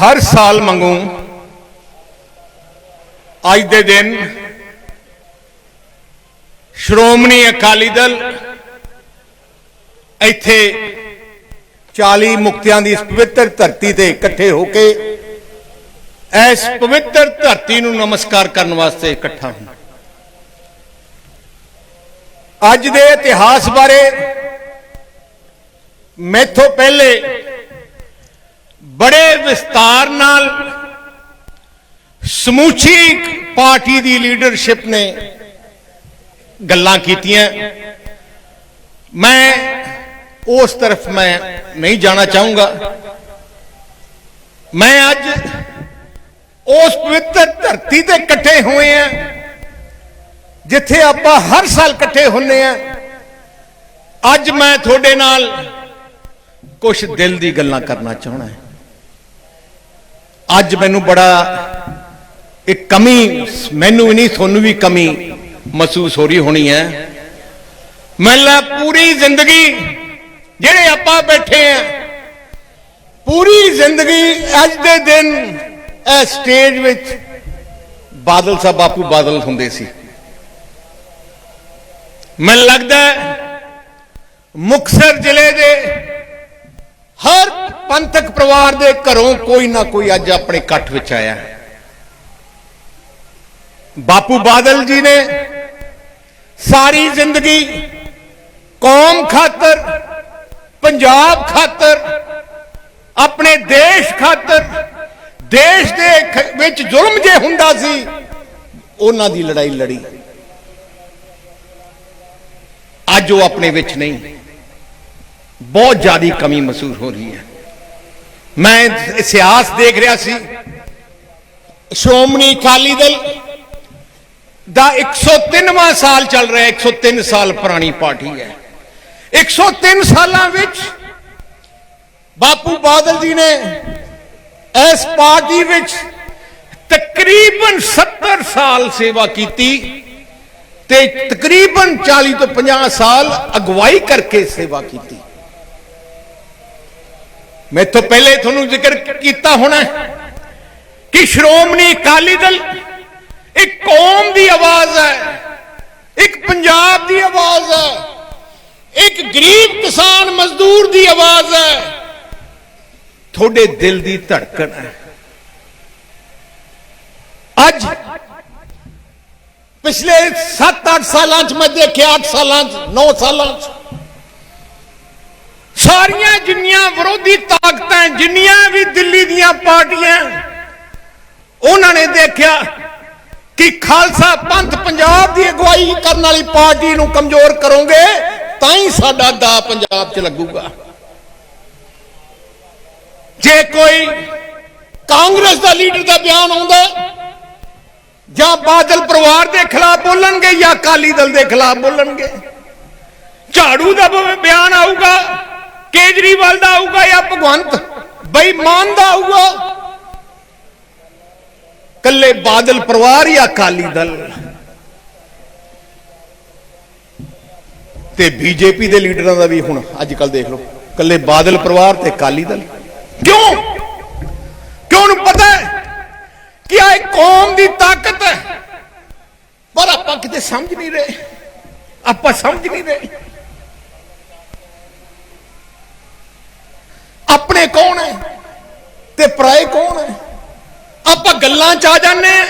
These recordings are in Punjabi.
ਹਰ ਸਾਲ ਮੰਗੂ। ਅੱਜ ਦੇ ਦਿਨ ਸ਼੍ਰੋਮਣੀ ਅਕਾਲੀ ਦਲ ਇੱਥੇ 40 ਮੁਕਤਿਆਂ ਦੀ ਇਸ ਪਵਿੱਤਰ ਧਰਤੀ ਤੇ ਇਕੱਠੇ ਹੋ ਕੇ ਇਸ ਪਵਿੱਤਰ ਧਰਤੀ ਨੂੰ ਨਮਸਕਾਰ ਕਰਨ ਵਾਸਤੇ ਇਕੱਠਾ ਹੁੰਦਾ। ਅੱਜ ਦੇ ਇਤਿਹਾਸ ਬਾਰੇ ਮੈਥੋਂ ਪਹਿਲੇ ਬੜੇ ਵਿਸਤਾਰ ਨਾਲ ਸਮੂਚੀ ਪਾਰਟੀ ਦੀ ਲੀਡਰਸ਼ਿਪ ਨੇ ਗੱਲਾਂ ਕੀਤੀਆਂ। ਮੈਂ ਉਸ ਤਰਫ ਮੈਂ ਨਹੀਂ ਜਾਣਾ ਚਾਹੂੰਗਾ। ਮੈਂ ਅੱਜ ਉਸ ਪਵਿੱਤਰ ਧਰਤੀ ਤੇ ਇਕੱਠੇ ਹੋਏ ਆ ਜਿੱਥੇ ਆਪਾਂ ਹਰ ਸਾਲ ਇਕੱਠੇ ਹੁੰਨੇ ਆ ਅੱਜ ਮੈਂ ਤੁਹਾਡੇ ਨਾਲ ਕੁਝ ਦਿਲ ਦੀ ਗੱਲਾਂ ਕਰਨਾ ਚਾਹਣਾ ਹੈ। ਅੱਜ ਮੈਨੂੰ ਬੜਾ ਇੱਕ ਕਮੀ, ਮੈਨੂੰ ਵੀ ਨਹੀਂ, ਤੁਹਾਨੂੰ ਵੀ ਕਮੀ ਮਹਿਸੂਸ ਹੋ ਰਹੀ ਹੋਣੀ ਹੈ। ਮੈਂ ਪੂਰੀ ਜ਼ਿੰਦਗੀ ਜਿਹੜੇ ਆਪਾਂ ਬੈਠੇ ਆ, ਪੂਰੀ ਜ਼ਿੰਦਗੀ ਅੱਜ ਦੇ ਦਿਨ ਇਹ ਸਟੇਜ ਵਿੱਚ ਬਾਦਲ ਸਾਹਿਬ ਬਾਪੂ ਬਾਦਲ ਹੁੰਦੇ ਸੀ। ਮੈਨੂੰ ਲੱਗਦਾ ਮੁਕਸਰ ਜ਼ਿਲ੍ਹੇ ਦੇ ਹਰ ਪੰਥਕ ਪਰਿਵਾਰ ਦੇ ਘਰੋਂ ਕੋਈ ਨਾ ਕੋਈ ਅੱਜ ਆਪਣੇ ਇਕੱਠ ਵਿੱਚ ਆਇਆ ਹੈ। ਬਾਪੂ ਬਾਦਲ ਜੀ ਨੇ ਸਾਰੀ ਜ਼ਿੰਦਗੀ ਕੌਮ ਖਾਤਰ, ਪੰਜਾਬ ਖਾਤਰ, ਆਪਣੇ ਦੇਸ਼ ਖਾਤਰ, ਦੇਸ਼ ਦੇ ਵਿੱਚ ਜ਼ੁਲਮ ਜੇ ਹੁੰਦਾ ਸੀ, ਉਹਨਾਂ ਦੀ ਲੜਾਈ ਲੜੀ। ਅੱਜ ਉਹ ਆਪਣੇ ਵਿੱਚ ਨਹੀਂ। ਬਹੁਤ ਜ਼ਿਆਦਾ ਕਮੀ ਮਹਿਸੂਸ ਹੋ ਰਹੀ ਹੈ। ਮੈਂ ਇਤਿਹਾਸ ਦੇਖ ਰਿਹਾ ਸੀ। ਸ਼੍ਰੋਮਣੀ ਅਕਾਲੀ ਦਲ ਦਾ 103ਵਾਂ ਸਾਲ ਚੱਲ ਰਿਹਾ 103 ਸਾਲ ਪੁਰਾਣੀ ਪਾਰਟੀ ਹੈ। 103 ਸਾਲਾਂ ਵਿੱਚ ਬਾਪੂ ਬਾਦਲ ਜੀ ਨੇ ਇਸ ਪਾਰਟੀ ਵਿੱਚ ਤਕਰੀਬਨ 70 ਸਾਲ ਸੇਵਾ ਕੀਤੀ ਤੇ ਤਕਰੀਬਨ 40 ਤੋਂ 50 ਸਾਲ ਅਗਵਾਈ ਕਰਕੇ ਸੇਵਾ ਕੀਤੀ। ਮੈਂ ਤੋਂ ਪਹਿਲੇ ਤੁਹਾਨੂੰ ਜ਼ਿਕਰ ਕੀਤਾ ਹੋਣਾ ਕਿ ਸ਼੍ਰੋਮਣੀ ਅਕਾਲੀ ਦਲ ਇੱਕ ਕੌਮ ਦੀ ਆਵਾਜ਼ ਹੈ, ਇੱਕ ਪੰਜਾਬ ਦੀ ਆਵਾਜ਼ ਹੈ, ਇੱਕ ਗਰੀਬ ਕਿਸਾਨ ਮਜ਼ਦੂਰ ਦੀ ਆਵਾਜ਼ ਹੈ। ਤੁਹਾਡੇ ਦਿਲ ਦੀ ਧੜਕਣ ਹੈ। ਅੱਜ ਪਿਛਲੇ 7-8 ਸਾਲਾਂ ਚ ਮੈਂ ਦੇਖਿਆ 8 ਸਾਲਾਂ ਚ 9 ਸਾਲਾਂ ਚ ਸਾਰੀਆਂ ਜਿੰਨੀਆਂ ਵਿਰੋਧੀ ਤਾਕਤਾਂ ਜਿੰਨੀਆਂ ਵੀ ਦਿੱਲੀ ਦੀਆਂ ਪਾਰਟੀਆਂ ਉਹਨਾਂ ਨੇ ਦੇਖਿਆ ਕਿ ਖਾਲਸਾ ਪੰਥ ਪੰਜਾਬ ਦੀ ਅਗਵਾਈ ਕਰਨ ਵਾਲੀ ਪਾਰਟੀ ਨੂੰ ਕਮਜ਼ੋਰ ਕਰੋਗੇ, ਤਾਂ ਹੀ ਸਾਡਾ ਦਾ ਪੰਜਾਬ 'ਚ ਲੱਗੂਗਾ। ਜੇ ਕੋਈ ਕਾਂਗਰਸ ਦਾ ਲੀਡਰ ਦਾ ਬਿਆਨ ਆਉਂਦਾ, ਜਾਂ ਬਾਦਲ ਪਰਿਵਾਰ ਦੇ ਖਿਲਾਫ ਬੋਲਣਗੇ ਜਾਂ ਅਕਾਲੀ ਦਲ ਦੇ ਖਿਲਾਫ ਬੋਲਣਗੇ, ਝਾੜੂ ਦਾ ਬਿਆਨ ਆਊਗਾ ਕੇਜਰੀਵਾਲ ਦਾ ਆਊਗਾ ਜਾਂ ਭਗਵੰਤ? ਬੇਈਮਾਨ ਦਾ ਆਊਗਾ। ਕੱਲੇ ਬਾਦਲ ਪਰਿਵਾਰ ਜਾਂ ਅਕਾਲੀ ਦਲ। ਤੇ ਬੀਜੇਪੀ ਦੇ ਲੀਡਰਾਂ ਦਾ ਵੀ ਹੁਣ ਅੱਜ ਕੱਲ ਦੇਖ ਲਓ। ਕੱਲੇ ਬਾਦਲ ਪਰਿਵਾਰ ਤੇ ਅਕਾਲੀ ਦਲ। ਕਿਉਂ? ਕਿਉਂ ਨੂੰ ਪਤਾ ਹੈ ਕਿ ਆ ਕੌਮ ਦੀ ਤਾਕਤ ਹੈ? ਪਰ ਆਪਾਂ ਕਿਤੇ ਸਮਝ ਨਹੀਂ ਰਹੇ। ਆਪਾਂ ਸਮਝ ਨਹੀਂ ਰਹੇ। ਆਪਣੇ ਕੌਣ ਹੈ? ਤੇ ਪਰਾਏ ਕੌਣ ਹੈ? ਆਪਾਂ ਗੱਲਾਂ ਚ ਆ ਜਾਂਦੇ ਆ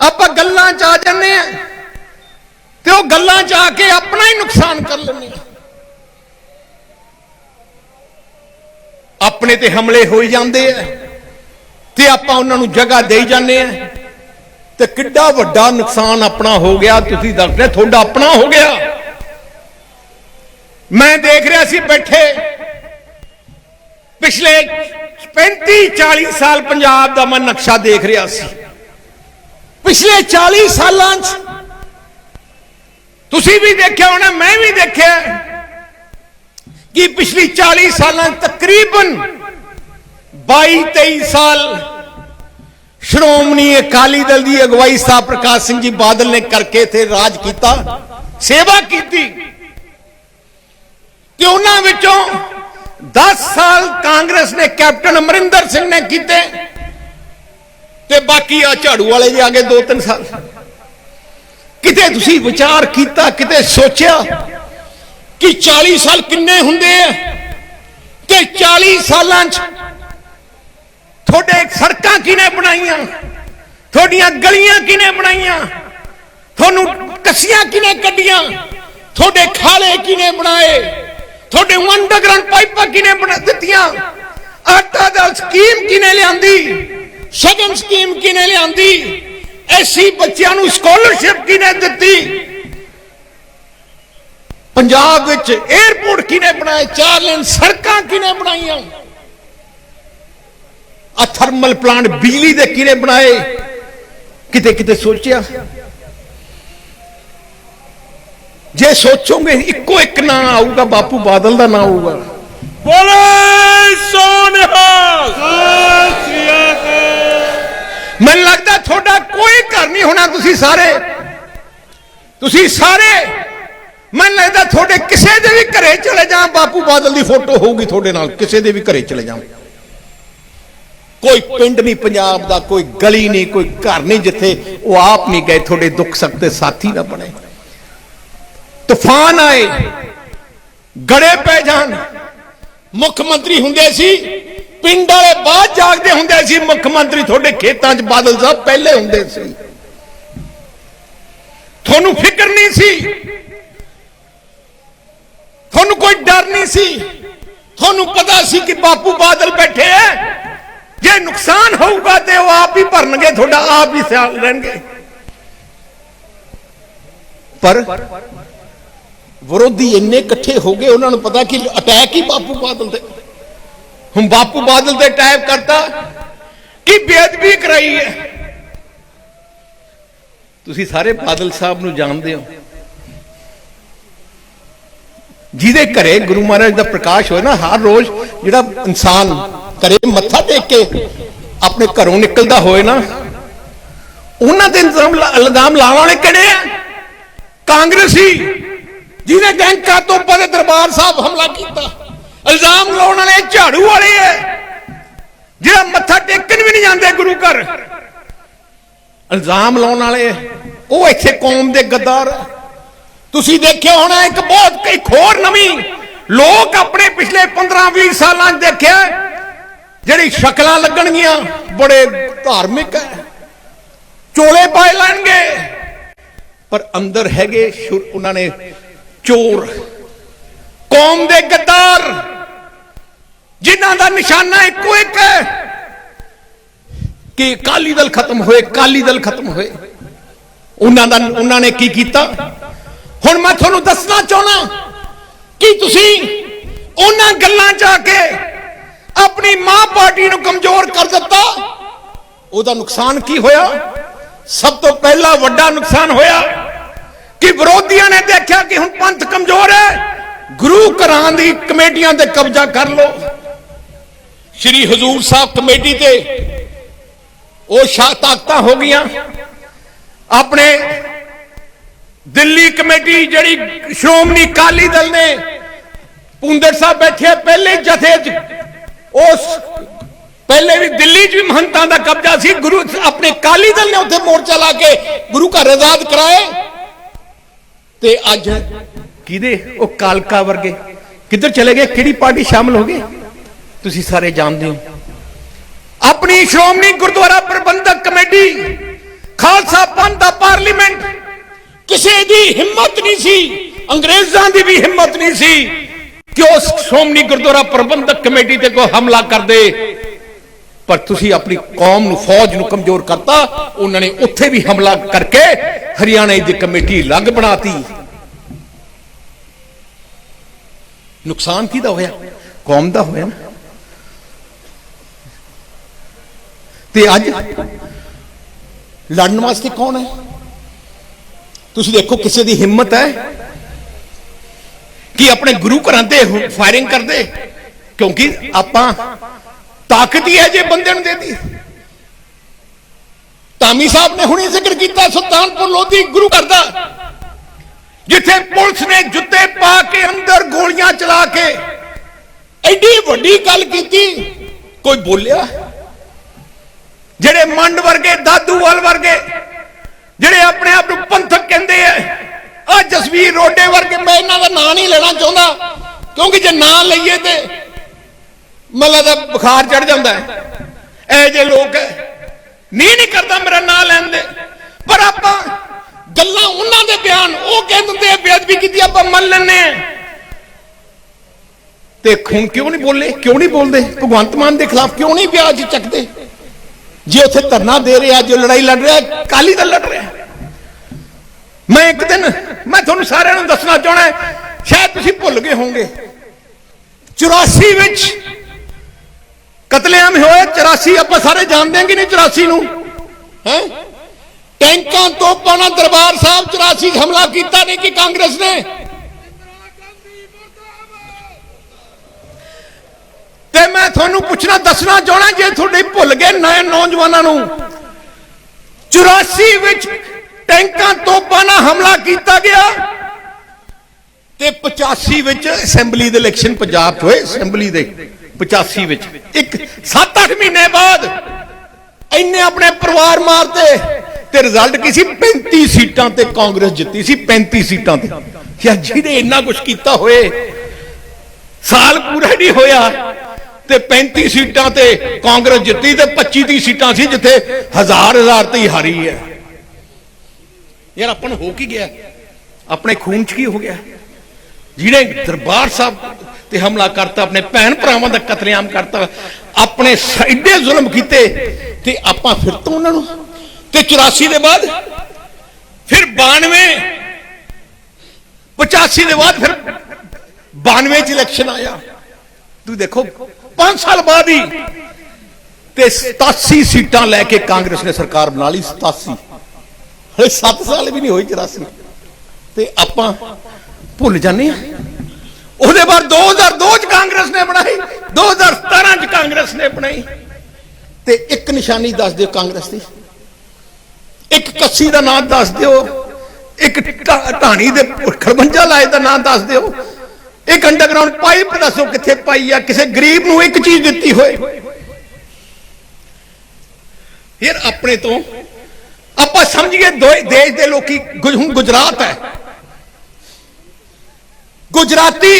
ਆਪਾਂ ਗੱਲਾਂ ਚ ਆ ਜਾਂਦੇ ਤੇ ਉਹ ਗੱਲਾਂ ਚ ਆ ਕੇ ਆਪਣਾ ਹੀ ਨੁਕਸਾਨ ਕਰ ਲੈਂਦੇ ਆ ਆਪਣੇ ਤੇ ਹਮਲੇ ਹੋਈ ਜਾਂਦੇ ਆ। ਤੇ ਆਪਾਂ ਉਹਨਾਂ ਨੂੰ ਜਗ੍ਹਾ ਦੇਈ ਜਾਂਦੇ ਆ ਤੇ ਕਿੱਡਾ ਵੱਡਾ ਨੁਕਸਾਨ ਆਪਣਾ ਹੋ ਗਿਆ, ਤੁਸੀਂ ਦੱਸਦੇ ਤੁਹਾਡਾ ਆਪਣਾ ਹੋ ਗਿਆ। ਮੈਂ ਦੇਖ ਰਿਹਾ ਸੀ ਬੈਠੇ। ਪਿਛਲੇ 35 40 ਸਾਲ ਪੰਜਾਬ ਦਾ ਮੈਂ ਨਕਸ਼ਾ ਦੇਖ ਰਿਹਾ ਸੀ। ਪਿਛਲੇ 40 ਸਾਲਾਂ 'ਚ ਤੁਸੀਂ ਵੀ ਦੇਖਿਆ ਹੋਣਾ, ਮੈਂ ਵੀ ਦੇਖਿਆ ਕਿ ਪਿਛਲੀ 40 ਸਾਲਾਂ ਤਕਰੀਬਨ 22 23 ਸਾਲ ਸ਼੍ਰੋਮਣੀ ਅਕਾਲੀ ਦਲ ਦੀ ਅਗਵਾਈ ਸਾਹਿਬ ਪ੍ਰਕਾਸ਼ ਸਿੰਘ ਜੀ ਬਾਦਲ ਨੇ ਕਰਕੇ ਇੱਥੇ ਰਾਜ ਕੀਤਾ, ਸੇਵਾ ਕੀਤੀ ਤੇ ਉਹਨਾਂ ਵਿੱਚੋਂ 10 ਸਾਲ ਕਾਂਗਰਸ ਨੇ ਕੈਪਟਨ ਅਮਰਿੰਦਰ ਸਿੰਘ ਨੇ ਕੀਤੇ ਤੇ ਬਾਕੀ ਆ ਝਾੜੂ ਵਾਲੇ ਜੀ ਆਗੇ 2-3 ਸਾਲ ਕਿਤੇ ਤੁਸੀਂ ਵਿਚਾਰ ਕੀਤਾ ਕਿਤੇ ਸੋਚਿਆ ਕਿ 40 ਸਾਲ ਕਿੰਨੇ ਹੁੰਦੇ ਆ ਤੇ 40 ਸਾਲਾਂ 'ਚ ਤੁਹਾਡੇ ਸੜਕਾਂ ਕਿਨੇ ਬਣਾਈਆਂ ਤੁਹਾਡੀਆਂ ਗਲੀਆਂ ਕਿਨੇ ਬਣਾਈਆਂ ਤੁਹਾਨੂੰ ਕੱਸੀਆਂ ਕਿਨੇ ਕੱਢੀਆਂ ਤੁਹਾਡੇ ਖਾਲੇ ਕਿਨੇ ਬਣਾਏ ਤੁਹਾਡੇ ਅੰਡਰਗਰਾਉਂਡ ਪਾਈਪਾਂ ਕਿਨੇ ਬਣਾ ਦਿੱਤੀਆਂ? ਆਟਾ ਦਾ ਸਕੀਮ ਕਿਨੇ ਲਿਆਂਦੀ? ਸ਼ਗਨ ਸਕੀਮ ਕਿਨੇ ਲਿਆਂਦੀ? ਐਸੀ ਬੱਚਿਆਂ ਨੂੰ ਸਕਾਲਰਸ਼ਿਪ ਕਿਨੇ ਦਿੱਤੀ? ਪੰਜਾਬ ਵਿੱਚ 에어ਪੋਰਟ ਕਿਨੇ ਬਣਾਏ? ਚਾਰ ਲੇਨ ਸੜਕਾਂ ਕਿਨੇ ਬਣਾਈਆਂ? ਆ ਥਰਮਲ ਪਲਾਂਟ ਬਿਜਲੀ ਦੇ ਕਿਨੇ ਬਣਾਏ? ਕਿਤੇ ਕਿਤੇ ਸੋਚਿਆ? ਜੇ ਸੋਚੋਗੇ ਇੱਕੋ ਇੱਕ ਨਾਂ ਆਊਗਾ ਬਾਪੂ ਬਾਦਲ ਦਾ ਨਾਂ ਆਊਗਾ। ਬੋਲੇ ਸੋਨਿਹਾਲ। ਮੈਨੂੰ ਲੱਗਦਾ ਤੁਹਾਡਾ ਕੋਈ ਘਰ ਨਹੀਂ ਹੋਣਾ ਤੁਸੀਂ ਸਾਰੇ। ਤੁਸੀਂ ਸਾਰੇ ਮੈਨੂੰ ਲੱਗਦਾ ਤੁਹਾਡੇ ਕਿਸੇ ਦੇ ਵੀ ਘਰੇ ਚਲੇ ਜਾ ਬਾਪੂ ਬਾਦਲ ਦੀ ਫੋਟੋ ਹੋਊਗੀ ਤੁਹਾਡੇ ਨਾਲ ਕਿਸੇ ਦੇ ਵੀ ਘਰੇ ਚਲੇ ਜਾ ਕੋਈ ਪਿੰਡ ਨਹੀਂ ਪੰਜਾਬ ਦਾ ਕੋਈ ਗਲੀ ਨਹੀਂ ਕੋਈ ਘਰ ਨਹੀਂ ਜਿੱਥੇ ਉਹ ਆਪ ਨਹੀਂ ਗਏ ਤੁਹਾਡੇ ਦੁੱਖ ਸੁੱਖ ਦੇ ਸਾਥੀ ਨਾ ਬਣੇ। ਤੂਫਾਨ ਆਏ, ਗੜੇ ਪੈ ਜਾਣ। ਮੁੱਖ ਮੰਤਰੀ ਹੁੰਦੇ ਸੀ, ਪਿੰਡ ਵਾਲੇ ਬਾਅਦ ਜਾਗਦੇ ਹੁੰਦੇ ਸੀ, ਮੁੱਖ ਮੰਤਰੀ ਤੁਹਾਡੇ ਖੇਤਾਂ 'ਚ ਬਾਦਲ ਸਾਹਿਬ ਪਹਿਲੇ ਹੁੰਦੇ ਸੀ। ਤੁਹਾਨੂੰ ਫਿਕਰ ਨਹੀਂ ਸੀ? ਤੁਹਾਨੂੰ ਕੋਈ ਡਰ ਨਹੀਂ ਸੀ? ਤੁਹਾਨੂੰ ਪਤਾ ਸੀ ਕਿ ਬਾਪੂ ਬਾਦਲ ਬੈਠੇ ਐ? ਜੇ ਨੁਕਸਾਨ ਹੋਊਗਾ ਤੇ ਉਹ ਆਪ ਹੀ ਭਰਨਗੇ, ਤੁਹਾਡਾ ਆਪ ਹੀ ਸਿਆਲ ਲੈਣਗੇ ਪਰ ਵਿਰੋਧੀ ਇੰਨੇ ਇਕੱਠੇ ਹੋ ਗਏ, ਉਹਨਾਂ ਨੂੰ ਪਤਾ ਕਿ ਅਟੈਕ ਹੀ ਬਾਪੂ ਬਾਦਲ ਤੇ ਹੁਣ ਬਾਪੂ ਬਾਦਲ ਤੇ ਅਟੈਕ ਕਰਤਾ। ਕਿ ਬੇਅਦਬੀ ਕਰਾਈ ਹੈ। ਤੁਸੀਂ ਸਾਰੇ ਬਾਦਲ ਸਾਹਿਬ ਨੂੰ ਜਾਣਦੇ ਹੋ। ਜਿਹਦੇ ਘਰੇ ਗੁਰੂ ਮਹਾਰਾਜ ਦਾ ਪ੍ਰਕਾਸ਼ ਹੋਏ ਨਾ, ਹਰ ਰੋਜ਼ ਜਿਹੜਾ ਇਨਸਾਨ ਘਰੇ ਮੱਥਾ ਟੇਕ ਕੇ ਆਪਣੇ ਘਰੋਂ ਨਿਕਲਦਾ ਹੋਏ ਨਾ, ਉਹਨਾਂ ਤੇ ਇਲਜ਼ਾਮ ਲਾ- ਇਲਜ਼ਾਮ ਲਾਉਣ ਵਾਲੇ ਕਿਹੜੇ ਆ? ਕਾਂਗਰਸੀ। ਜਿਹਨੇ ਗੈਂਕਾ ਤੋਂ ਦੇ ਦਰਬਾਰ ਸਾਹਿਬ ਹਮਲਾ ਕੀਤਾ, ਇਲਜ਼ਾਮ ਲਾਉਣ ਵਾਲੇ ਝਾੜੂ ਵਾਲੇ ਐ। ਜਿਹੜਾ ਮੱਥਾ ਟੇਕਣ ਵੀ ਨਹੀਂ ਜਾਂਦੇ ਗੁਰੂ ਘਰ। ਇਲਜ਼ਾਮ ਲਾਉਣ ਵਾਲੇ ਉਹ ਇੱਥੇ ਕੌਮ ਦੇ ਗੱਦਾਰ ਤੁਸੀਂ ਦੇਖਿਆ ਹੋਣਾ, ਇੱਕ ਬਹੁਤ ਕਈ ਖੋਰ ਨਵੀਂ ਲੋਕ ਆਪਣੇ ਪਿਛਲੇ 15 20 ਸਾਲਾਂ 'ਚ ਦੇਖਿਆ ਜਿਹੜੀ ਸ਼ਕਲਾਂ ਲੱਗਣਗੀਆਂ, ਬੜੇ ਧਾਰਮਿਕ ਹੈ ਚੋਲੇ ਪਾਏ ਲੈਣਗੇ। ਪਰ ਅੰਦਰ ਹੈਗੇ ਉਹਨਾਂ ਨੇ ਚੋਰ, ਕੌਮ ਦੇ ਗੱਦਾਰ, ਜਿਨ੍ਹਾਂ ਦਾ ਨਿਸ਼ਾਨਾ ਇੱਕੋ ਇੱਕ ਹੈ ਕਿ ਅਕਾਲੀ ਦਲ ਖਤਮ ਹੋਏ, ਅਕਾਲੀ ਦਲ ਖਤਮ ਹੋਏ। ਉਹਨਾਂ ਦਾ ਉਹਨਾਂ ਨੇ ਕੀ ਕੀਤਾ? ਹੁਣ ਮੈਂ ਤੁਹਾਨੂੰ ਦੱਸਣਾ ਚਾਹਣਾ ਕਿ ਤੁਸੀਂ ਉਹਨਾਂ ਗੱਲਾਂ 'ਚ ਆ ਕੇ ਆਪਣੀ ਮਾਂ ਪਾਰਟੀ ਨੂੰ ਕਮਜ਼ੋਰ ਕਰ ਦਿੱਤਾ। ਉਹਦਾ ਨੁਕਸਾਨ ਕੀ ਹੋਇਆ? ਸਭ ਤੋਂ ਪਹਿਲਾ ਵੱਡਾ ਨੁਕਸਾਨ ਹੋਇਆ ਕਿ ਵਿਰੋਧੀਆਂ ਨੇ ਦੇਖਿਆ ਕਿ ਹੁਣ ਪੰਥ ਕਮਜ਼ੋਰ ਹੈ। ਗੁਰੂ ਘਰਾਂ ਦੀ ਕਮੇਟੀਆਂ ਤੇ ਕਬਜ਼ਾ ਕਰ ਲਓ। ਸ਼੍ਰੀ ਹਜ਼ੂਰ ਸਾਹਿਬ ਕਮੇਟੀ ਤੇ ਉਹ ਸ਼ਾ ਤਾਕਤਾਂ ਹੋ ਗਈਆਂ। ਆਪਣੇ ਦਿੱਲੀ ਕਮੇਟੀ ਜਿਹੜੀ ਸ਼੍ਰੋਮਣੀ ਅਕਾਲੀ ਦਲ ਨੇ ਪੁੰਦਰ ਸਾਹਿਬ ਬੈਠੇ ਪਹਿਲੇ ਜਥੇ 'ਚ। ਉਸ ਪਹਿਲੇ ਵੀ ਦਿੱਲੀ 'ਚ ਵੀ ਮਹੰਤਾਂ ਦਾ ਕਬਜ਼ਾ ਸੀ। ਗੁਰੂ ਆਪਣੇ ਅਕਾਲੀ ਦਲ ਨੇ ਉੱਥੇ ਮੋਰਚਾ ਲਾ ਕੇ ਗੁਰੂ ਘਰ ਆਜ਼ਾਦ ਕਰਾਏ। ਤੇ ਅੱਜ ਕਿਹਦੇ? ਉਹ ਕਾਲਕਾ ਵਰਗੇ। ਕਿੱਧਰ ਚਲੇ ਗਏ? ਕਿਹੜੀ ਪਾਰਟੀ ਸ਼ਾਮਲ ਹੋ ਗਏ? ਤੁਸੀਂ ਸਾਰੇ ਜਾਣਦੇ ਹੋ। ਆਪਣੀ ਸ਼੍ਰੋਮਣੀ ਗੁਰਦੁਆਰਾ ਪ੍ਰਬੰਧਕ ਕਮੇਟੀ, ਖਾਲਸਾ ਪੰਥ ਦਾ ਪਾਰਲੀਮੈਂਟ, ਕਿਸੇ ਦੀ ਹਿੰਮਤ ਨਹੀਂ ਸੀ, ਅੰਗਰੇਜ਼ਾਂ ਦੀ ਵੀ ਹਿੰਮਤ ਨਹੀਂ ਸੀ ਕਿ ਉਸ ਸ਼੍ਰੋਮਣੀ ਗੁਰਦੁਆਰਾ ਪ੍ਰਬੰਧਕ ਕਮੇਟੀ ਤੇ ਕੋਈ ਹਮਲਾ ਕਰਦੇ ਪਰ ਤੁਸੀਂ ਆਪਣੀ ਕੌਮ ਨੂੰ, ਫੌਜ ਨੂੰ ਕਮਜ਼ੋਰ ਕਰਤਾ, ਉਹਨਾਂ ਨੇ ਉੱਥੇ ਵੀ ਹਮਲਾ ਕਰਕੇ ਹਰਿਆਣਾ ਦੀ ਕਮੇਟੀ ਅਲੱਗ ਬਣਾਤੀ। ਨੁਕਸਾਨ ਕਿਹਦਾ ਹੋਇਆ? ਕੌਮ ਦਾ ਹੋਇਆ ਨਾ। ਤੇ ਅੱਜ ਲੜਨ ਵਾਸਤੇ ਕੌਣ ਹੈ? ਤੁਸੀਂ ਦੇਖੋ, ਕਿਸੇ ਦੀ ਹਿੰਮਤ ਹੈ ਕਿ ਆਪਣੇ ਗੁਰੂ ਘਰਾਂ ਤੇ ਫਾਇਰਿੰਗ ਕਰਦੇ, ਕਿਉਂਕਿ ਆਪਾਂ ਤਾਕਤ ਹੀ ਹੈ ਜੇ ਬੰਦੇ ਨੂੰ ਦੇਦੀ ਤਾਮੀ ਸਾਹਿਬ ਨੇ ਹੁਣੇ ਜ਼ਿਕਰ ਕੀਤਾ, ਸੁਲਤਾਨਪੁਰ ਲੋਧੀ ਗੁਰੂ ਘਰ ਦਾ। ਜਿੱਥੇ ਪੁਲਿਸ ਨੇ ਜੁੱਤੇ ਪਾ ਕੇ ਅੰਦਰ ਗੋਲੀਆਂ ਚਲਾ ਕੇ ਐਡੀ ਵੱਡੀ ਗੱਲ ਕੀਤੀ। ਕੋਈ ਬੋਲਿਆ? ਜਿਹੜੇ ਮੰਡ ਵਰਗੇ ਦਾਦੂਵਾਲ ਵਰਗੇ, ਜਿਹੜੇ ਆਪਣੇ ਆਪ ਨੂੰ ਪੰਥਕ ਕਹਿੰਦੇ ਆ ਆ ਜਸਵੀਰ ਰੋਡੇ ਵਰਗੇ, ਮੈਂ ਇਹਨਾਂ ਦਾ ਨਾਂ ਨਹੀਂ ਲੈਣਾ ਚਾਹੁੰਦਾ। ਕਿਉਂਕਿ ਜੇ ਨਾਂ ਲਈਏ ਤੇ ਮਤਲਬ ਦਾ ਬੁਖਾਰ ਚੜ ਜਾਂਦਾ ਹੈ। ਇਹ ਜੇ ਲੋਕ ਨਹੀਂ ਨਹੀਂ ਕਰਦਾ ਮੇਰਾ ਨਾਂ ਲੈਣ ਦੇ। ਪਰ ਆਪਾਂ ਗੱਲਾਂ ਉਹਨਾਂ ਦੇ ਬਿਆਨ ਉਹ ਕਹਿ ਆ, ਬੇਅਦਬੀ ਕੀਤੀ ਆਪਾਂ ਮੰਨ ਲੈਂਦੇ ਆ ਤੇ ਹੁਣ ਕਿਉਂ ਨਹੀਂ ਬੋਲੇ? ਕਿਉਂ ਨਹੀਂ ਬੋਲਦੇ? ਭਗਵੰਤ ਮਾਨ ਦੇ ਖਿਲਾਫ ਕਿਉਂ ਨਹੀਂ ਵਿਆਜ ਚੱਕਦੇ? ਜੇ ਉੱਥੇ ਧਰਨਾ ਦੇ ਰਿਹਾ, ਜੇ ਲੜਾਈ ਲੜ ਰਿਹਾ ਕਾਲੀ ਦਾ ਲੜ ਰਿਹਾ। ਮੈਂ ਇੱਕ ਦਿਨ, ਮੈਂ ਤੁਹਾਨੂੰ ਸਾਰਿਆਂ ਨੂੰ ਦੱਸਣਾ ਚਾਹਣਾ ਸ਼ਾਇਦ ਤੁਸੀਂ ਭੁੱਲ ਗਏ ਹੋਵੋਗੇ। 84 ਵਿੱਚ ਕਤਲੇਆਮ ਹੋਏ 84 ਆਪਾਂ ਸਾਰੇ ਜਾਣਦੇ ਹਾਂ ਕਿ ਨਹੀਂ 84 ਨੂੰ? ਹੈ? ਟੈਂਕਾਂ ਤੋਂ ਨਾਲ ਦਰਬਾਰ ਸਾਹਿਬ 84 ਹਮਲਾ ਕੀਤਾ ਨਹੀਂ ਕਿ ਕਾਂਗਰਸ ਨੇ? ਤੇ ਮੈਂ ਤੁਹਾਨੂੰ ਪੁੱਛਣਾ, ਦੱਸਣਾ ਚਾਹਣਾ ਜੇ ਤੁਹਾਡੇ ਭੁੱਲ ਗਏ ਨਵੇਂ ਨੌਜਵਾਨਾਂ ਨੂੰ। 84 ਵਿੱਚ ਟੈਂਕਾਂ ਤੋਂ ਨਾਲ ਹਮਲਾ ਕੀਤਾ ਗਿਆ ਤੇ 85 ਵਿੱਚ ਅਸੈਂਬਲੀ ਦੇ ਇਲੈਕਸ਼ਨ ਪੰਜਾਬ 'ਚ ਹੋਏ, ਅਸੈਂਬਲੀ ਦੇ। 85 ਵਿੱਚ। ਇੱਕ 7-8 ਮਹੀਨੇ ਬਾਅਦ ਇੰਨੇ ਆਪਣੇ ਪਰਿਵਾਰ ਮਾਰਤੇ ਤੇ ਰਿਜ਼ਲਟ ਕੀ ਸੀ? 35 ਸੀਟਾਂ ਤੇ ਕਾਂਗਰਸ ਜਿੱਤੀ ਸੀ 35 ਸੀਟਾਂ ਤੇ। ਯਾਰ ਜਿਹਨੇ ਇੰਨਾ ਕੁਝ ਕੀਤਾ ਹੋਏ, ਸਾਲ ਪੂਰਾ ਨਹੀਂ ਹੋਇਆ ਤੇ 35 ਸੀਟਾਂ ਤੇ ਕਾਂਗਰਸ ਜਿੱਤੀ ਤੇ 25 30 ਸੀਟਾਂ ਸੀ ਜਿੱਥੇ ਹਜ਼ਾਰ ਹਜ਼ਾਰ ਤੇ ਹਾਰੀ ਹੈ। ਯਾਰ ਆਪਾਂ ਨੂੰ ਹੋ ਕੀ ਗਿਆ? ਆਪਣੇ ਖੂਨ 'ਚ ਕੀ ਹੋ ਗਿਆ? ਜਿਹੜੇ ਦਰਬਾਰ ਸਾਹਿਬ ਤੇ ਹਮਲਾ ਕਰਤਾ, ਆਪਣੇ ਭੈਣ ਭਰਾਵਾਂ ਦਾ ਕਤਲੇਆਮ ਕਰਤਾ, ਆਪਣੇ ਸਾਈਡੇ ਜ਼ੁਲਮ ਕੀਤੇ ਤੇ ਆਪਾਂ ਫਿਰ ਤੋਂ ਉਹਨਾਂ ਨੂੰ, ਤੇ 84 ਦੇ ਬਾਅਦ ਫਿਰ 92 85 ਦੇ ਬਾਅਦ ਫਿਰ 92 ਚ ਇਲੈਕਸ਼ਨ ਆਇਆ। ਤੁਸੀਂ ਦੇਖੋ 5 ਸਾਲ ਬਾਅਦ ਹੀ ਤੇ 87 ਸੀਟਾਂ ਲੈ ਕੇ ਕਾਂਗਰਸ ਨੇ ਸਰਕਾਰ ਬਣਾ ਲਈ 87 ਹਲੇ 7 ਸਾਲ ਵੀ ਨਹੀਂ ਹੋਈ 84 ਤੇ ਆਪਾਂ ਭੁੱਲ ਜਾਂਦੇ ਆ। ਉਹਦੇ ਬਾਅਦ 2002 ਚ ਕਾਂਗਰਸ ਨੇ ਬਣਾਈ 2017 ਚ ਕਾਂਗਰਸ ਨੇ ਬਣਾਈ। ਤੇ ਇੱਕ ਨਿਸ਼ਾਨੀ ਦੱਸ ਦਿਓ ਕਾਂਗਰਸ ਦੀ। ਇੱਕ ਕੱਸੀ ਦਾ ਨਾਮ ਦੱਸ ਦਿਓ। ਇੱਕ ਢਾਣੀ ਦੇ ਖੜਬੰਜਾ ਲਾਏ ਦਾ ਨਾਮ ਦੱਸ ਦਿਓ। ਇੱਕ ਅੰਡਰਗਰਾਉਂਡ ਪਾਈਪ ਦੱਸੋ ਕਿੱਥੇ ਪਾਈ ਆ, ਕਿਸੇ ਗਰੀਬ ਨੂੰ ਇੱਕ ਚੀਜ਼ ਦਿੱਤੀ ਹੋਏ। ਫਿਰ ਆਪਣੇ ਤੋਂ ਆਪਾਂ ਸਮਝੀਏ ਦੋ- ਦੇਸ਼ ਦੇ ਲੋਕੀ ਹੁਣ ਗੁਜਰਾਤ ਹੈ। ਗੁਜਰਾਤੀ।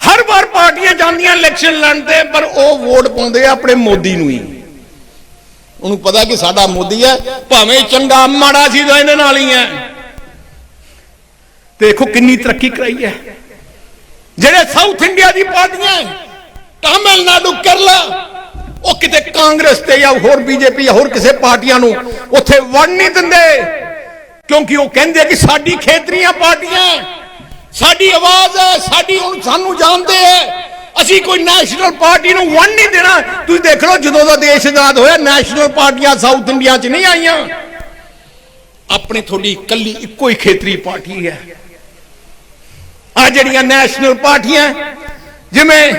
ਹਰ ਵਾਰ ਪਾਰਟੀਆਂ ਜਾਂਦੀਆਂ ਇਲੈਕਸ਼ਨ ਲੜਨ ਤੇ, ਪਰ ਉਹ ਵੋਟ ਪਾਉਂਦੇ ਆ ਆਪਣੇ ਮੋਦੀ ਨੂੰ ਹੀ। ਉਹਨੂੰ ਪਤਾ ਕਿ ਸਾਡਾ ਮੋਦੀ ਹੈ ਭਾਵੇਂ ਚੰਗਾ ਮਾੜਾ ਸੀ ਤਾਂ ਇਹਦੇ ਨਾਲ ਹੀ ਹੈ ਦੇਖੋ ਕਿੰਨੀ ਤਰੱਕੀ ਕਰਾਈ ਹੈ। ਜਿਹੜੇ ਸਾਊਥ ਇੰਡੀਆ ਦੀ ਪਾਰਟੀਆਂ ਤਾਮਿਲਨਾਡੂ, ਕੇਰਲਾ, ਉਹ ਕਿਤੇ ਕਾਂਗਰਸ ਤੇ ਜਾਂ ਹੋਰ ਬੀਜੇਪੀ ਜਾਂ ਹੋਰ ਕਿਸੇ ਪਾਰਟੀਆਂ ਨੂੰ ਉੱਥੇ ਵੜ ਨਹੀਂ ਦਿੰਦੇ। ਕਿਉਂਕਿ ਉਹ ਕਹਿੰਦੇ ਕਿ ਸਾਡੀ ਖੇਤਰੀਆਂ ਪਾਰਟੀਆਂ ਸਾਡੀ ਆਵਾਜ਼ ਹੈ, ਸਾਡੀ ਹੁਣ ਸਾਨੂੰ ਜਾਣਦੇ ਹੈ। ਅਸੀਂ ਕੋਈ ਨੈਸ਼ਨਲ ਪਾਰਟੀ ਨੂੰ ਵੰਡ ਨਹੀਂ ਦੇਣਾ। ਤੁਸੀਂ ਦੇਖ ਲਓ ਜਦੋਂ ਦਾ ਦੇਸ਼ ਆਜ਼ਾਦ ਹੋਇਆ ਨੈਸ਼ਨਲ ਪਾਰਟੀਆਂ ਸਾਊਥ ਇੰਡੀਆ 'ਚ ਨਹੀਂ ਆਈਆਂ। ਆਪਣੇ ਤੁਹਾਡੀ ਇਕੱਲੀ ਇੱਕੋ ਹੀ ਖੇਤਰੀ ਪਾਰਟੀ ਹੈ। ਆ ਜਿਹੜੀਆਂ ਨੈਸ਼ਨਲ ਪਾਰਟੀਆਂ, ਜਿਵੇਂ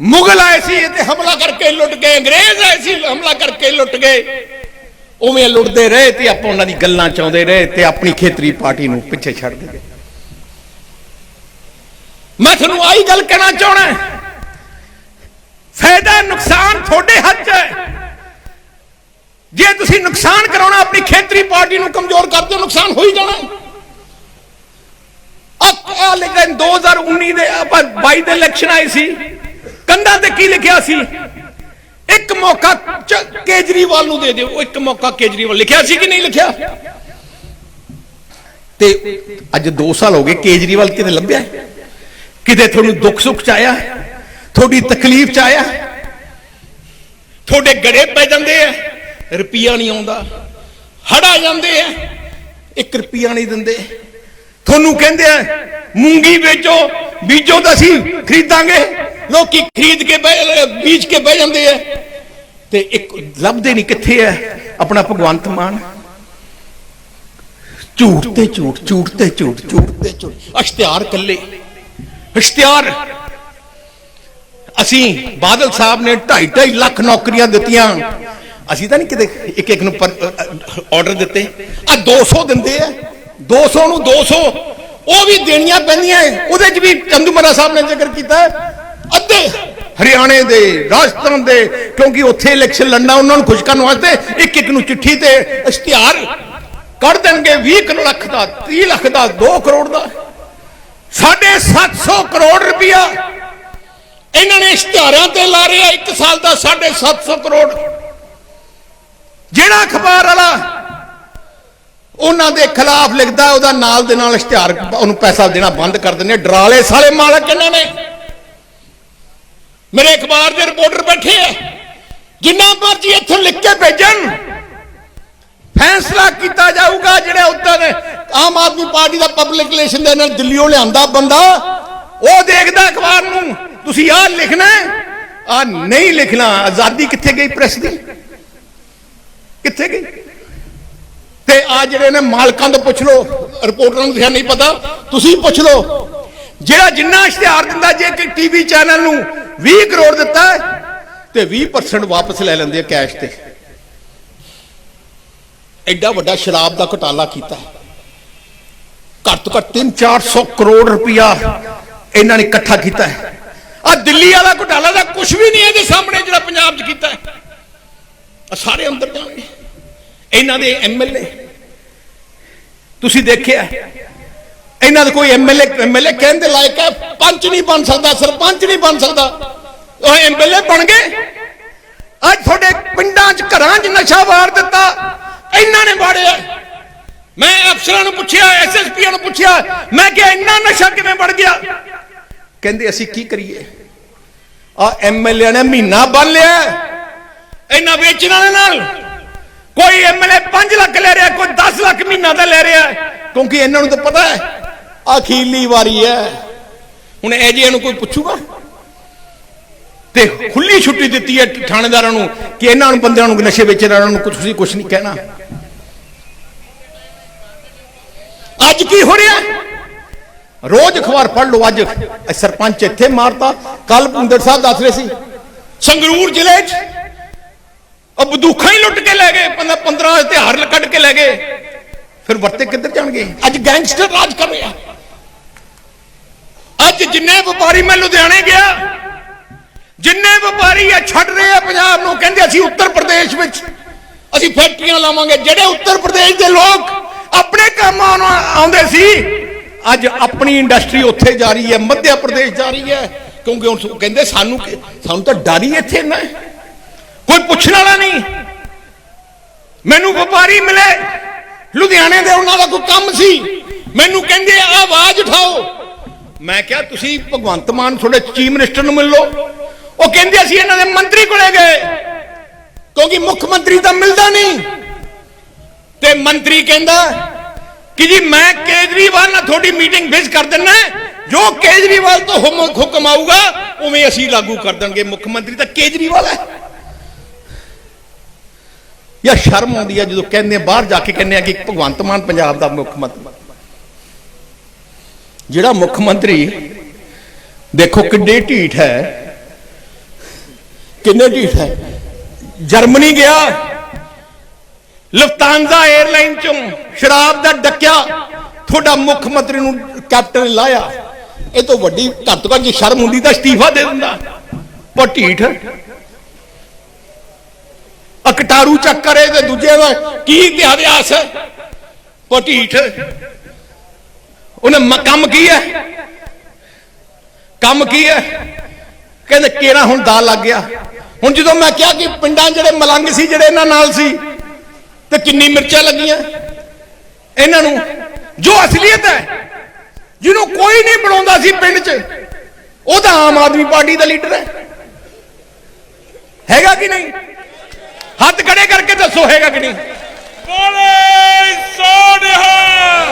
ਮੁਗਲ ਆਏ ਸੀ ਤੇ ਹਮਲਾ ਕਰਕੇ ਲੁੱਟ ਗਏ, ਅੰਗਰੇਜ਼ ਆਏ ਸੀ, ਹਮਲਾ ਕਰਕੇ ਲੁੱਟ ਗਏ। ਉਵੇਂ ਲੁੱਟਦੇ ਰਹੇ ਤੇ ਆਪਾਂ ਉਹਨਾਂ ਦੀ ਗੱਲਾਂ ਚਾਉਂਦੇ ਰਹੇ ਤੇ ਆਪਣੀ ਖੇਤਰੀ ਪਾਰਟੀ ਨੂੰ ਪਿੱਛੇ ਛੱਡ ਦਿੱਤੇ। ਮੈਂ ਤੁਹਾਨੂੰ ਆਹੀ ਗੱਲ ਕਹਿਣਾ ਚਾਹਣਾ ਫਾਇਦਾ, ਨੁਕਸਾਨ ਤੁਹਾਡੇ ਹੱਥ 'ਚ ਹੈ। ਜੇ ਤੁਸੀਂ ਨੁਕਸਾਨ ਕਰਾਉਣਾ, ਆਪਣੀ ਖੇਤਰੀ ਪਾਰਟੀ ਨੂੰ ਕਮਜ਼ੋਰ ਕਰਦੇ ਹੋ ਨੁਕਸਾਨ ਹੋ ਹੀ ਜਾਣਾ ਆ ਲੇਕਿਨ 2019 ਦੇ ਆਪਾਂ 22 ਦੇ ਇਲੈਕਸ਼ਨ ਆਏ ਸੀ। ਕੰਧਾਂ ਤੇ ਕੀ ਲਿਖਿਆ ਸੀ? ਇੱਕ ਮੌਕਾ ਕੇਜਰੀਵਾਲ ਨੂੰ ਦੇ ਦਿਓ। ਇੱਕ ਮੌਕਾ ਕੇਜਰੀਵਾਲ ਲਿਖਿਆ ਸੀ ਕਿ ਨਹੀਂ ਲਿਖਿਆ? ਤੇ ਅੱਜ 2 ਸਾਲ ਹੋ ਗਏ ਕੇਜਰੀਵਾਲ ਕਿਤੇ ਲੱਭਿਆ ਕਿਤੇ ਤੁਹਾਨੂੰ ਦੁੱਖ ਸੁੱਖ ਚ ਆਇਆ ਤੁਹਾਡੀ ਤਕਲੀਫ ਚ ਆਇਆ ਤੁਹਾਡੇ ਗੜੇ ਪੈ ਜਾਂਦੇ ਆ, ਰੁਪਈਆ ਨਹੀਂ ਆਉਂਦਾ, ਹੜਾ ਜਾਂਦੇ ਆ, ਇੱਕ ਰੁਪਈਆ ਨਹੀਂ ਦਿੰਦੇ। ਤੁਹਾਨੂੰ ਕਹਿੰਦੇ ਆ, ਮੂੰਗੀ ਵੇਚੋ, ਬੀਜੋ ਤਾਂ ਅਸੀਂ ਖਰੀਦਾਂਗੇ। ਲੋਕੀ ਖਰੀਦ ਕੇ ਬਹਿ- ਬੀਜ ਕੇ ਬਹਿ ਜਾਂਦੇ ਆ। ਤੇ ਇੱਕ ਲੱਭਦੇ ਨਹੀਂ ਕਿੱਥੇ ਹੈ ਆਪਣਾ ਭਗਵੰਤ ਮਾਨ। ਝੂਠ ਤੇ ਝੂਠ ਝੂਠ ਤੇ ਝੂਠ ਝੂਠ ਤੇ ਝੂਠ। ਇਸ਼ਤਿਹਾਰ ਕੱਲੇ ਇਸ਼ਤਿਹਾਰ। ਅਸੀਂ ਬਾਦਲ ਸਾਹਿਬ ਨੇ 2.5 ਲੱਖ ਨੌਕਰੀਆਂ ਦਿੱਤੀਆਂ। ਅਸੀਂ ਤਾਂ ਨਹੀਂ ਕਿਤੇ ਇੱਕ ਇੱਕ ਨੂੰ ਆਰਡਰ ਦਿੱਤੇ। ਆ 200 ਦਿੰਦੇ ਆ। 200 ਨੂੰ 200 ਉਹ ਵੀ ਦੇਣੀਆਂ ਪੈਂਦੀਆਂ ਉਹਦੇ 'ਚ ਵੀ ਚੰਦੂਮਰਾ ਸਾਹਿਬ ਨੇ ਜ਼ਿਕਰ ਕੀਤਾ ਅੱਧੇ ਹਰਿਆਣੇ ਦੇ, ਰਾਜਸਥਾਨ ਦੇ, ਕਿਉਂਕਿ ਉੱਥੇ ਇਲੈਕਸ਼ਨ ਲੜਨਾ ਉਹਨਾਂ ਨੂੰ ਖੁਸ਼ ਕਰਨ ਵਾਸਤੇ ਇੱਕ ਇੱਕ ਨੂੰ ਚਿੱਠੀ ਤੇ ਇਸ਼ਤਿਹਾਰ ਕੱਢ ਦੇਣਗੇ। 20 ਲੱਖ ਦਾ 30 ਲੱਖ ਦਾ 2 ਕਰੋੜ ਦਾ। ਸਾਢੇ 700 ਕਰੋੜ ਰੁਪਇਆ ਇਹਨਾਂ ਨੇ ਇਸ਼ਤਿਹਾਰਾਂ ਤੇ ਲਾ ਰਿਹਾ, ਇੱਕ ਸਾਲ ਦਾ 750 ਕਰੋੜ। ਜਿਹੜਾ ਅਖਬਾਰ ਵਾਲਾ ਉਹਨਾਂ ਦੇ ਖਿਲਾਫ ਲਿਖਦਾ, ਉਹਦਾ ਨਾਲ ਦੇ ਨਾਲ ਇਸ਼ਤਿਹਾਰ, ਉਹਨੂੰ ਪੈਸਾ ਦੇਣਾ ਬੰਦ ਕਰ ਦਿੰਦੇ ਡਰਾਲੇ ਸਾਲੇ ਮਾਲਕ ਇਹਨਾਂ ਨੇ। ਮੇਰੇ ਅਖਬਾਰ ਦੇ ਰਿਪੋਰਟਰ ਬੈਠੇ ਆ, ਜਿੰਨਾ ਮਰਜ਼ੀ ਇੱਥੋਂ ਲਿਖ ਕੇ ਭੇਜਣ। ਫੈਸਲਾ ਕੀਤਾ ਜਾਊਗਾ ਜਿਹੜੇ ਉੱਤੇ ਨੇ ਆਮ ਆਦਮੀ ਪਾਰਟੀ ਦਾ ਪਬਲਿਕ ਰਿਲੇਸ਼ਨ ਦੇ ਨਾਲ ਦਿੱਲੀੋਂ ਲਿਆਂਦਾ ਬੰਦਾ, ਉਹ ਦੇਖਦਾ ਅਖਬਾਰ ਨੂੰ, ਤੁਸੀਂ ਆਹ ਲਿਖਣਾ ਆ ਨਹੀਂ ਲਿਖਣਾ, ਆਜ਼ਾਦੀ ਕਿੱਥੇ ਗਈ ਪ੍ਰੈਸ ਦੀ? ਕਿੱਥੇ ਗਈ? ਤੇ ਆ ਜਿਹੜੇ ਨੇ ਮਾਲਕਾਂ ਤੋਂ ਪੁੱਛ ਲਓ, ਰਿਪੋਰਟਰਾਂ ਨੂੰ ਤਾਂ ਨਹੀਂ ਪਤਾ, ਤੁਸੀਂ ਪੁੱਛ ਲਓ। ਜਿਹੜਾ ਜਿੰਨਾ ਇਸ਼ਤਿਹਾਰ ਦਿੰਦਾ, ਜੇ ਕਿ ਟੀਵੀ ਚੈਨਲ ਨੂੰ 20 ਕਰੋੜ ਦਿੱਤਾ ਤੇ 20% ਵਾਪਸ ਲੈ ਲੈਂਦੇ ਆ ਕੈਸ਼ ਤੇ। ਐਡਾ ਵੱਡਾ ਸ਼ਰਾਬ ਦਾ ਘੁਟਾਲਾ ਕੀਤਾ ਹੈ। ਘੱਟ ਤੋਂ ਘੱਟ 3-400 ਕਰੋੜ ਰੁਪਇਆ ਇਹਨਾਂ ਨੇ ਇਕੱਠਾ ਕੀਤਾ ਹੈ। ਆ ਦਿੱਲੀ ਵਾਲਾ ਘੁਟਾਲਾ ਦਾ ਕੁਝ ਵੀ ਨਹੀਂ ਇਹਦੇ ਸਾਹਮਣੇ ਜਿਹੜਾ ਪੰਜਾਬ 'ਚ ਕੀਤਾ ਹੈ। ਆ ਸਾਰੇ ਅੰਦਰ ਜਾਣਗੇ। ਇਹਨਾਂ ਦੇ ਐਮਐਲਏ ਤੁਸੀਂ ਦੇਖਿਆ ਇਹਨਾਂ ਦੇ ਕੋਈ ਐਮਐਲਏ ਐਮਐਲਏ ਕਹਿਣ ਦੇ ਲਾਇਕ ਹੈ, ਪੰਚ ਨਹੀਂ ਬਣ ਸਕਦਾ, ਸਰਪੰਚ ਨਹੀਂ ਬਣ ਸਕਦਾ। ਉਹ ਐਮਐਲਏ ਬਣ ਗਏ। ਅੱਜ ਤੁਹਾਡੇ ਪਿੰਡਾਂ 'ਚ ਘਰਾਂ 'ਚ ਨਸ਼ਾ ਵਾਰ ਦਿੱਤਾ। ਇਹਨਾਂ ਨੇ ਵਾੜਿਆ ਮੈਂ ਅਫਸਰਾਂ ਨੂੰ ਪੁੱਛਿਆ ਐਸਐਸਪੀਆਂ ਨੂੰ ਪੁੱਛਿਆ, ਮੈਂ ਕਿਹਾ ਇੰਨਾ ਨਸ਼ਾ ਕਿਵੇਂ ਵੜ ਗਿਆ? ਕਹਿੰਦੇ, ਅਸੀਂ ਕੀ ਕਰੀਏ? ਆ ਐਮਐਲਏ ਨੇ ਮਹੀਨਾ ਬੰਨ ਲਿਆ ਇਹਨਾਂ ਵੇਚਣ ਵਾਲੇ ਨਾਲ? ਕੋਈ ਐਮਐਲਏ 5 ਲੱਖ ਲੈ ਰਿਹਾ, ਕੋਈ 10 ਲੱਖ ਮਹੀਨਾ ਦਾ ਲੈ ਰਿਹਾ ਕਿਉਂਕਿ ਇਹਨਾਂ ਨੂੰ ਤਾਂ ਪਤਾ ਹੈ, ਅਖੀਰਲੀ ਵਾਰੀ ਹੈ। ਹੁਣ ਇਹ ਜਿਹੇ ਨੂੰ ਕੋਈ ਪੁੱਛੂਗਾ? ਤੇ ਖੁੱਲੀ ਛੁੱਟੀ ਦਿੱਤੀ ਹੈ ਥਾਣੇਦਾਰਾਂ ਨੂੰ ਕਿ ਇਹਨਾਂ ਨੂੰ, ਬੰਦਿਆਂ ਨੂੰ, ਨਸ਼ੇ ਵੇਚਣ ਵਾਲਿਆਂ ਨੂੰ ਕੁਝ ਤੁਸੀਂ ਕੁਝ ਨਹੀਂ ਕਹਿਣਾ। ਅੱਜ ਕੀ ਹੋ ਰਿਹਾ? ਰੋਜ਼ ਅਖਬਾਰ ਪੜ੍ਹ ਲਓ ਅੱਜ। ਸਰਪੰਚ ਇੱਥੇ ਮਾਰਤਾ। ਕੱਲ ਭੁੰਦਰ ਸਾਹਿਬ ਦੱਸ ਰਹੇ ਸੀ, ਸੰਗਰੂਰ ਜ਼ਿਲ੍ਹੇ 'ਚ ਉਹ ਬੰਦੂਖਾਂ ਹੀ ਲੁੱਟ ਕੇ ਲੈ ਗਏ 15 ਹਥਿਆਰ ਕੱਢ ਕੇ ਲੈ ਗਏ। ਫਿਰ ਵਰਤੇ ਕਿੱਧਰ ਜਾਣਗੇ? ਅੱਜ ਗੈਂਗਸਟਰ ਰਾਜ ਕਰ ਰਿਹਾ। ਅੱਜ ਜਿੰਨੇ ਵਪਾਰੀ ਮੈਂ ਲੁਧਿਆਣੇ ਗਿਆ, ਜਿੰਨੇ ਵਪਾਰੀ ਆ ਛੱਡ ਰਹੇ ਆ ਪੰਜਾਬ ਨੂੰ, ਕਹਿੰਦੇ ਅਸੀਂ ਉੱਤਰ ਪ੍ਰਦੇਸ਼ ਵਿੱਚ, ਅਸੀਂ ਫੈਕਟਰੀਆਂ ਲਾਵਾਂਗੇ। ਜਿਹੜੇ ਉੱਤਰ ਪ੍ਰਦੇਸ਼ ਦੇ ਲੋਕ ਆਪਣੇ ਕੰਮ ਆਉਣ- ਆਉਂਦੇ ਸੀ। ਅੱਜ ਆਪਣੀ ਇੰਡਸਟਰੀ ਉੱਥੇ ਜਾ ਰਹੀ ਹੈ, ਮੱਧ ਪ੍ਰਦੇਸ਼ ਜਾ ਰਹੀ ਹੈ। ਕਿਉਂਕਿ ਉਹ ਕਹਿੰਦੇ ਸਾਨੂੰ ਸਾਨੂੰ ਤਾਂ ਡਰ ਹੀ ਇੱਥੇ ਨਾ ਕੋਈ ਪੁੱਛਣ ਵਾਲਾ ਨਹੀਂ। ਮੈਨੂੰ ਵਪਾਰੀ ਮਿਲੇ। ਲੁਧਿਆਣੇ ਦੇ ਉਹਨਾਂ ਦਾ ਕੋਈ ਕੰਮ ਸੀ। ਮੈਨੂੰ ਕਹਿੰਦੇ, ਆਵਾਜ਼ ਉਠਾਓ। ਮੈਂ ਕਿਹਾ, ਤੁਸੀਂ ਭਗਵੰਤ ਮਾਨ ਤੁਹਾਡੇ ਚੀਫ ਮਿਨਿਸਟਰ ਨੂੰ ਮਿਲ ਲਓ। ਉਹ ਕਹਿੰਦੇ, ਅਸੀਂ ਇਹਨਾਂ ਦੇ ਮੰਤਰੀ ਕੋਲੇ ਗਏ। ਕਿਉਂਕਿ ਮੁੱਖ ਮੰਤਰੀ ਤਾਂ ਮਿਲਦਾ ਨਹੀਂ। ਤੇ ਮੰਤਰੀ ਕਹਿੰਦਾ ਕਿ ਜੀ ਮੈਂ ਕੇਜਰੀਵਾਲ ਨਾਲ ਤੁਹਾਡੀ ਮੀਟਿੰਗ ਫਿਕਸ ਕਰ ਦਿੰਨਾ ਜੋ ਕੇਜਰੀਵਾਲ ਤੋਂ ਹੁਕਮ ਆਊਗਾ, ਉਵੇਂ ਅਸੀਂ ਲਾਗੂ ਕਰ ਦਾਂਗੇ ਮੁੱਖ ਮੰਤਰੀ ਤਾਂ ਕੇਜਰੀਵਾਲ ਹੈ। ਯਾ ਸ਼ਰਮ ਆਉਂਦੀ ਹੈ ਜਦੋਂ ਕਹਿੰਦੇ ਬਾਹਰ ਜਾ ਕੇ ਕਹਿੰਦੇ ਆ ਕਿ ਭਗਵੰਤ ਮਾਨ ਪੰਜਾਬ ਦਾ ਮੁੱਖ ਮੰਤਰੀ। ਜਿਹੜਾ ਮੁੱਖ ਮੰਤਰੀ, ਦੇਖੋ ਕਿੱਡੇ ਢੀਠ ਹੈ। ਕਿੰਨੇ ਢੀਠ ਹੈ। ਜਰਮਨੀ ਗਿਆ। ਲਫਤਾਂਜ਼ਾ 에ਅਰਲਾਈਨ ਚੋਂ ਸ਼ਰਾਬ ਦਾ ਡੱਕਿਆ, ਤੁਹਾਡਾ ਮੁੱਖ ਮੰਤਰੀ ਨੂੰ ਕੈਪਟਨ ਲਾਇਆ। ਇਹ ਤੋਂ ਵੱਡੀ ਘੱਟ ਤੋਂ ਘੱਟ ਸ਼ਰਮ ਹੁੰਦੀ ਤਾਂ ਅਸਤੀਫਾ ਦੇ ਦਿੰਦਾ। ਪਰ ਢੀਠ। ਅਕਟਾਰੂ ਚੱਕਰੇ ਤੇ ਦੂਜੇ ਦਾ ਕੀ ਇਤਿਹਾਸ ਹੈ? ਪਰ ਢੀਠ। ਉਹਨੇ ਕੰਮ ਕੀ ਹੈ? ਕੰਮ ਕੀ ਹੈ? ਕਹਿੰਦੇ ਕੇਰਾ ਹੁਣ ਦਾ ਲੱਗ ਗਿਆ? ਹੁਣ ਜਦੋਂ ਮੈਂ ਕਿਹਾ ਕਿ ਪਿੰਡਾਂ ਜਿਹੜੇ ਮਲੰਗ ਸੀ, ਜਿਹੜੇ ਇਹਨਾਂ ਨਾਲ ਸੀ ਤੇ ਕਿੰਨੀ ਮਿਰਚਾਂ ਲੱਗੀਆਂ? ਇਹਨਾਂ ਨੂੰ ਜੋ ਅਸਲੀਅਤ ਹੈ ਜਿਹਨੂੰ ਕੋਈ ਨਹੀਂ ਬਣਾਉਂਦਾ ਸੀ ਪਿੰਡ 'ਚ ਉਹ ਤਾਂ ਆਮ ਆਦਮੀ ਪਾਰਟੀ ਦਾ ਲੀਡਰ ਹੈ। ਹੈਗਾ ਕਿ ਨਹੀਂ? ਹੱਥ ਖੜੇ ਕਰਕੇ ਦੱਸੋ ਹੈਗਾ ਕਿ ਨਹੀਂ? ਬੋਲੇ ਸੋਨਿਹਾਲ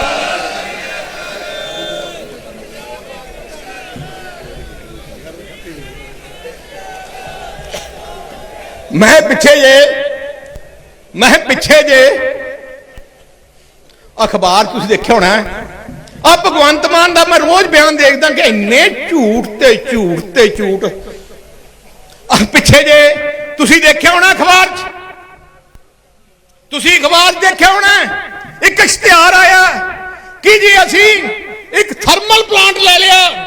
ਮੈਂ ਪਿੱਛੇ ਜੇ ਮੈਂ ਪਿੱਛੇ ਜੇ। ਅਖਬਾਰ ਤੁਸੀਂ ਦੇਖਿਆ ਹੋਣਾ ਆ ਭਗਵੰਤ ਮਾਨ ਦਾ ਮੈਂ ਰੋਜ਼ ਬਿਆਨ ਦੇਖਦਾ ਕਿ ਇੰਨੇ ਝੂਠ ਤੇ ਝੂਠ ਤੇ ਝੂਠ। ਆ ਪਿੱਛੇ ਜੇ, ਤੁਸੀਂ ਦੇਖਿਆ ਹੋਣਾ ਅਖਬਾਰ 'ਚ? ਤੁਸੀਂ ਅਖਬਾਰ 'ਚ ਦੇਖਿਆ ਹੋਣਾ ਇੱਕ ਇਸ਼ਤਿਹਾਰ ਆਇਆ ਕਿ ਜੀ ਅਸੀਂ ਇੱਕ ਥਰਮਲ ਪਲਾਂਟ ਲੈ ਲਿਆ।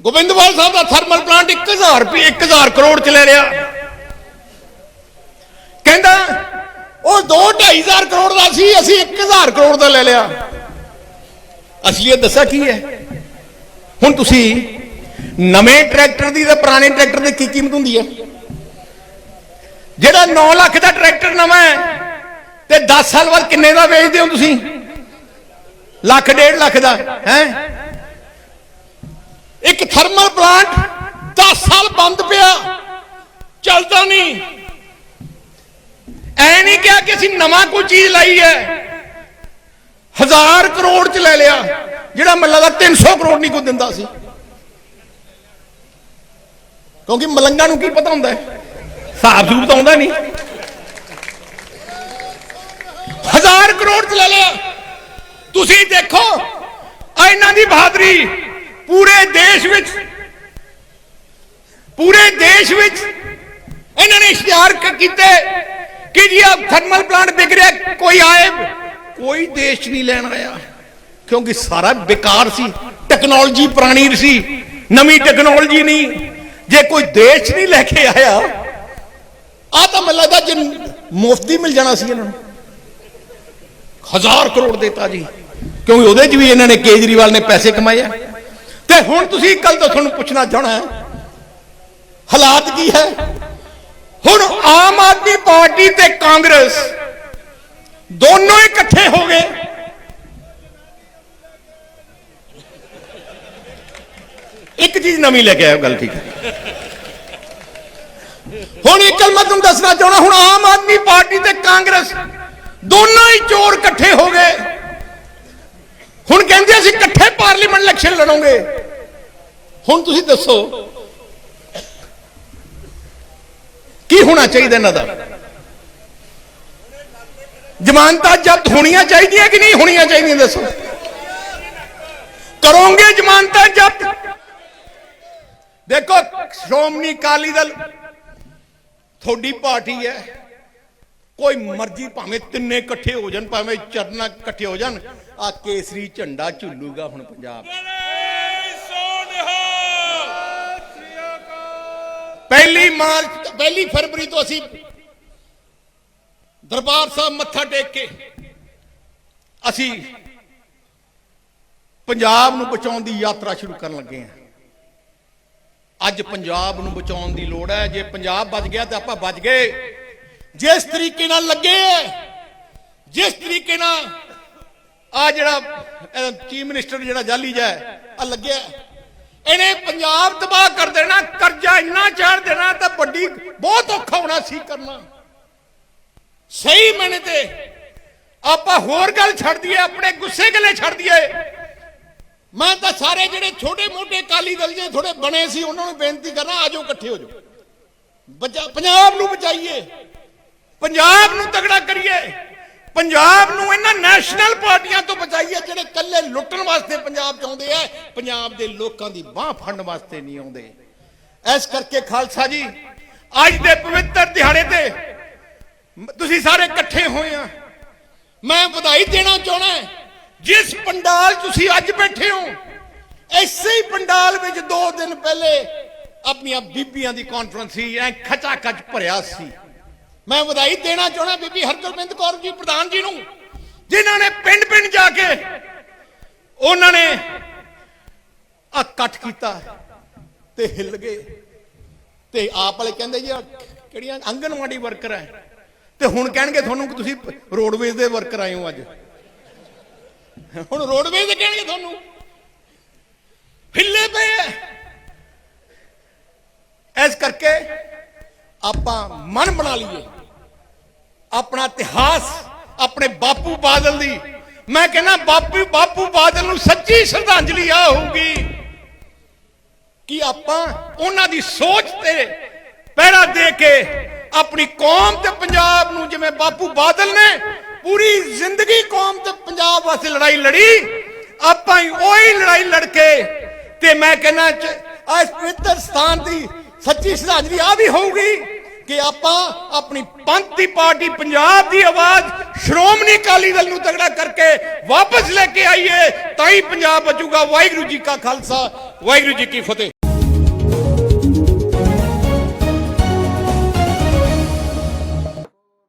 ਗੋਬਿੰਦਵਾਲ ਸਾਹਿਬ ਦਾ ਥਰਮਲ ਪਲਾਂਟ 1000 ਰੁਪਏ 1000 ਕਰੋੜ ਚ ਲੈ ਲਿਆ। ਕਹਿੰਦਾ, ਉਹ 2.5 ਕਰੋੜ ਦਾ ਸੀ, ਅਸੀਂ 1000 ਕਰੋੜ ਦਾ ਲੈ ਲਿਆ। ਅਸਲੀਅਤ ਦੱਸਾਂ ਕੀ ਹੈ? ਹੁਣ ਤੁਸੀਂ ਨਵੇਂ ਟਰੈਕਟਰ ਦੀ ਤੇ ਪੁਰਾਣੇ ਟਰੈਕਟਰ ਦੀ ਕੀ ਕੀਮਤ ਹੁੰਦੀ ਹੈ? ਜਿਹੜਾ 9 ਲੱਖ ਦਾ ਟਰੈਕਟਰ ਨਵਾਂ ਹੈ, ਤੇ 10 ਸਾਲ ਬਾਅਦ ਕਿੰਨੇ ਦਾ ਵੇਚਦੇ ਹੋ ਤੁਸੀਂ? ਲੱਖ, ਡੇਢ ਲੱਖ ਦਾ, ਹੈ? ਇੱਕ ਥਰਮਲ ਪਲਾਂਟ 10 ਸਾਲ ਬੰਦ ਪਿਆ, ਚੱਲਦਾ ਨਹੀਂ। ਐ ਨਹੀਂ ਕਿਹਾ ਕਿ ਅਸੀਂ ਨਵਾਂ ਕੋਈ ਚੀਜ਼ ਲਾਈ ਹੈ। ਹਜ਼ਾਰ ਕਰੋੜ ਚ ਲੈ ਲਿਆ, ਜਿਹੜਾ ਮੱਲਾ ਦਾ 300 ਕਰੋੜ ਨਹੀਂ ਕੋਈ ਦਿੰਦਾ ਸੀ। ਕਿਉਂਕਿ ਮਲੰਗਾ ਨੂੰ ਕੀ ਪਤਾ ਹੁੰਦਾ ਹੈ? ਹਿਸਾਬ ਸੂਬ ਤਾਂ ਆਉਂਦਾ ਨਹੀਂ। ਹਜ਼ਾਰ ਕਰੋੜ ਚ ਲੈ ਲਿਆ। ਤੁਸੀਂ ਦੇਖੋ ਇਹਨਾਂ ਦੀ ਬਹਾਦਰੀ ਪੂਰੇ ਦੇਸ਼ ਵਿੱਚ, ਪੂਰੇ ਦੇਸ਼ ਵਿੱਚ ਇਹਨਾਂ ਨੇ ਇਸ਼ਤਿਹਾਰ ਕੀਤੇ। ਕਿ ਜੀ ਆ ਥਰਮਲ ਪਲਾਂਟ ਵਿਕ ਰਿਹਾ, ਕੋਈ ਆਏ? ਕੋਈ ਦੇਸ਼ 'ਚ ਨਹੀਂ ਲੈਣ ਆਇਆ। ਕਿਉਂਕਿ ਸਾਰਾ ਬੇਕਾਰ ਸੀ ਟੈਕਨੋਲੋਜੀ ਪੁਰਾਣੀ ਸੀ, ਨਵੀਂ ਟੈਕਨੋਲੋਜੀ ਨਹੀਂ। ਜੇ ਕੋਈ ਦੇਸ਼ ਨਹੀਂ ਲੈ ਕੇ ਆਇਆ ਆ ਤਾਂ ਮੈਨੂੰ ਲੱਗਦਾ ਜੇ ਮੁਫਤੀ ਮਿਲ ਜਾਣਾ ਸੀ ਇਹਨਾਂ ਨੂੰ। ਹਜ਼ਾਰ ਕਰੋੜ ਦੇਤਾ ਜੀ। ਕਿਉਂਕਿ ਉਹਦੇ 'ਚ ਵੀ ਇਹਨਾਂ ਨੇ ਕੇਜਰੀਵਾਲ ਨੇ ਪੈਸੇ ਕਮਾਏ ਆ। ਤੇ ਹੁਣ ਤੁਸੀਂ ਕੱਲ ਤੋਂ ਤੁਹਾਨੂੰ ਪੁੱਛਣਾ ਚਾਹਣਾ ਹਾਲਾਤ ਕੀ ਹੈ? ਹੁਣ ਆਮ ਆਦਮੀ ਪਾਰਟੀ ਤੇ ਕਾਂਗਰਸ ਦੋਨੋਂ ਇਕੱਠੇ ਹੋ ਗਏ। ਇੱਕ ਚੀਜ਼ ਨਵੀਂ ਲੈ ਕੇ ਆਇਓ, ਗੱਲ ਠੀਕ ਹੈ। ਹੁਣ ਇੱਕ ਗੱਲ ਮੈਂ ਤੁਹਾਨੂੰ ਦੱਸਣਾ ਚਾਹਣਾ ਹੁਣ ਆਮ ਆਦਮੀ ਪਾਰਟੀ ਤੇ ਕਾਂਗਰਸ ਦੋਨੋਂ ਹੀ ਚੋਰ ਇਕੱਠੇ ਹੋ ਗਏ। ਹੁਣ ਕਹਿੰਦੇ ਅਸੀਂ ਇਕੱਠੇ ਪਾਰਲੀਮੈਂਟ ਇਲੈਕਸ਼ਨ ਲੜੋਗੇ। ਹੁਣ ਤੁਸੀਂ ਦੱਸੋ ਕੀ ਹੋਣਾ ਚਾਹੀਦਾ ਇਹਨਾਂ ਦਾ? ਜ਼ਮਾਨਤਾਂ ਜ਼ਬਤ ਹੋਣੀਆਂ ਚਾਹੀਦੀਆਂ ਕਿ ਨਹੀਂ ਹੋਣੀਆਂ ਚਾਹੀਦੀਆਂ ਦੱਸੋ? ਕਰੋਗੇ ਜ਼ਮਾਨਤਾਂ ਜ਼ਬਤ? ਦੇਖੋ, ਸ਼੍ਰੋਮਣੀ ਅਕਾਲੀ ਦਲ ਤੁਹਾਡੀ ਪਾਰਟੀ ਹੈ। ਕੋਈ ਮਰਜ਼ੀ ਭਾਵੇਂ ਤਿੰਨੇ ਇਕੱਠੇ ਹੋ ਜਾਣ, ਭਾਵੇਂ ਚਰਨਾ ਇਕੱਠੇ ਹੋ ਜਾਣ। ਆ ਕੇਸਰੀ ਝੰਡਾ ਝੁੱਲੂਗਾ ਹੁਣ ਪੰਜਾਬ ਬੋਲੇ ਸੋਨਿਹਾਲ ਪਹਿਲੀ ਮਾਰਚ ਪਹਿਲੀ ਫਰਵਰੀ ਤੋਂ ਅਸੀਂ ਦਰਬਾਰ ਸਾਹਿਬ ਮੱਥਾ ਟੇਕ ਕੇ ਅਸੀਂ ਪੰਜਾਬ ਨੂੰ ਬਚਾਉਣ ਦੀ ਯਾਤਰਾ ਸ਼ੁਰੂ ਕਰਨ ਲੱਗੇ ਹਾਂ। ਅੱਜ ਪੰਜਾਬ ਨੂੰ ਬਚਾਉਣ ਦੀ ਲੋੜ ਹੈ। ਜੇ ਪੰਜਾਬ ਬਚ ਗਿਆ ਤਾਂ ਆਪਾਂ ਬਚ ਗਏ। ਜਿਸ ਤਰੀਕੇ ਨਾਲ ਲੱਗੇ ਹੈ, ਜਿਸ ਤਰੀਕੇ ਨਾਲ ਆ ਜਿਹੜਾ ਚੀਫ ਮਿਨਿਸਟਰ ਜਿਹੜਾ ਜਾਲੀ ਜਾ ਆ ਲੱਗਿਆ ਇਹਨੇ ਪੰਜਾਬ ਤਬਾਹ ਕਰ ਦੇਣਾ, ਕਰਜ਼ਾ ਇੰਨਾ ਚਾੜ ਦੇਣਾ ਤਾਂ ਵੱਡੀ ਬਹੁਤ ਔਖਾ ਹੋਣਾ ਸੀ ਕਰਨਾ। ਸਹੀ ਮੈਨੇ ਤੇ ਆਪਾਂ ਹੋਰ ਗੱਲ ਛੱਡ ਦਈਏ, ਆਪਣੇ ਗੁੱਸੇ ਗੱਲੇ ਛੱਡ ਦਈਏ। ਮੈਂ ਤਾਂ ਸਾਰੇ ਜਿਹੜੇ ਛੋਟੇ ਮੋਟੇ ਕਾਲੀ ਦਲ ਜੇ ਥੋੜੇ ਬਣੇ ਸੀ, ਉਹਨਾਂ ਨੂੰ ਬੇਨਤੀ ਕਰਨਾ ਆਜੋ ਇਕੱਠੇ ਹੋ ਜਾਓ। ਬਚਾ, ਪੰਜਾਬ ਨੂੰ ਬਚਾਈਏ। ਪੰਜਾਬ ਨੂੰ ਤਗੜਾ ਕਰੀਏ। ਪੰਜਾਬ ਨੂੰ ਇਹਨਾਂ ਨੈਸ਼ਨਲ ਪਾਰਟੀਆਂ ਤੋਂ ਬਚਾਈਏ, ਜਿਹੜੇ ਕੱਲੇ ਲੁੱਟਣ ਵਾਸਤੇ ਪੰਜਾਬ ਚ ਆਉਂਦੇ ਆ, ਪੰਜਾਬ ਦੇ ਲੋਕਾਂ ਦੀ ਬਾਹ ਫੜਨ ਵਾਸਤੇ ਨਹੀਂ ਆਉਂਦੇ। ਇਸ ਕਰਕੇ ਖਾਲਸਾ ਜੀ, ਅੱਜ ਦੇ ਪਵਿੱਤਰ ਦਿਹਾੜੇ ਤੇ ਤੁਸੀਂ ਸਾਰੇ ਇਕੱਠੇ ਹੋਏ ਆ। ਮੈਂ ਵਧਾਈ ਦੇਣਾ ਚਾਹਣਾ ਜਿਸ ਪੰਡਾਲ ਤੁਸੀਂ ਅੱਜ ਬੈਠੇ ਹੋ ਐਸੇ ਹੀ ਪੰਡਾਲ ਵਿੱਚ 2 ਦਿਨ ਪਹਿਲੇ ਆਪਣੀਆਂ ਬੀਬੀਆਂ ਦੀ ਕਾਨਫਰੰਸ ਸੀ, ਐ ਖਚਾ ਖਚ ਭਰਿਆ ਸੀ। ਮੈਂ ਵਧਾਈ ਦੇਣਾ ਚਾਹਣਾ ਬੀਬੀ ਹਰਗੋਬਿੰਦ ਕੌਰ ਜੀ ਪ੍ਰਧਾਨ ਜੀ ਨੂੰ, ਜਿਨ੍ਹਾਂ ਨੇ ਪਿੰਡ ਪਿੰਡ ਜਾ ਕੇ ਉਹਨਾਂ ਨੇ ਆ ਇਕੱਠ ਕੀਤਾ ਤੇ ਹਿੱਲ ਗਏ। ਤੇ ਆਪ ਵਾਲੇ ਕਹਿੰਦੇ ਜੀ ਕਿਹੜੀਆਂ ਆਂਗਨਵਾੜੀ ਵਰਕਰ ਹੈ? ਤੇ ਹੁਣ ਕਹਿਣਗੇ ਤੁਹਾਨੂੰ ਕਿ ਤੁਸੀਂ ਰੋਡਵੇਜ਼ ਦੇ ਵਰਕਰ ਆਏ ਹੋ ਅੱਜ। ਹੁਣ ਰੋਡਵੇਜ਼ ਦੇ ਕਹਿਣਗੇ ਤੁਹਾਨੂੰ। ਹਿੱਲੇ ਪਏ ਐ। ਇਸ ਕਰਕੇ ਆਪਾਂ ਮਨ ਬਣਾ ਲਈਏ। ਆਪਣਾ ਇਤਿਹਾਸ, ਆਪਣੇ ਬਾਪੂ ਬਾਦਲ ਦੀ। ਮੈਂ ਕਹਿੰਦਾ, ਬਾਪੂ ਬਾਪੂ ਬਾਦਲ ਨੂੰ ਸੱਚੀ ਸ਼ਰਧਾਂਜਲੀ ਆ ਹੋਊਗੀ। ਕਿ ਆਪਾਂ ਉਹਨਾਂ ਦੀ ਸੋਚ ਤੇ ਪਹਿਰਾ ਦੇ ਕੇ ਆਪਣੀ ਕੌਮ ਤੇ ਪੰਜਾਬ ਨੂੰ ਜਿਵੇਂ ਬਾਪੂ ਬਾਦਲ ਨੇ ਪੂਰੀ ਜ਼ਿੰਦਗੀ ਕੌਮ ਤੇ ਪੰਜਾਬ ਵਾਸਤੇ ਲੜਾਈ ਲੜੀ, ਆਪਾਂ ਹੀ ਉਹੀ ਲੜਾਈ ਲੜ ਕੇ ਤੇ ਮੈਂ ਕਹਿੰਦਾ ਅੱਜ ਪਵਿੱਤਰ ਸਥਾਨ ਦੀ ਸੱਚੀ ਸ਼ਰਧਾਂਜਲੀ ਆ ਵੀ ਹੋਊਗੀ। ਕਿ ਆਪਾਂ ਆਪਣੀ ਪੰਥ ਦੀ ਪਾਰਟੀ ਪੰਜਾਬ ਦੀ ਆਵਾਜ਼ ਸ਼੍ਰੋਮਣੀ ਅਕਾਲੀ ਦਲ ਨੂੰ ਤਗੜਾ ਕਰਕੇ ਵਾਪਸ ਲੈ ਕੇ ਆਈਏ, ਤਾਂ ਹੀ ਪੰਜਾਬ ਬਚੂਗਾ। ਵਾਹਿਗੁਰੂ ਜੀ ਕਾ ਖਾਲਸਾ, ਵਾਹਿਗੁਰੂ ਜੀ ਕੀ ਫਤਿਹ।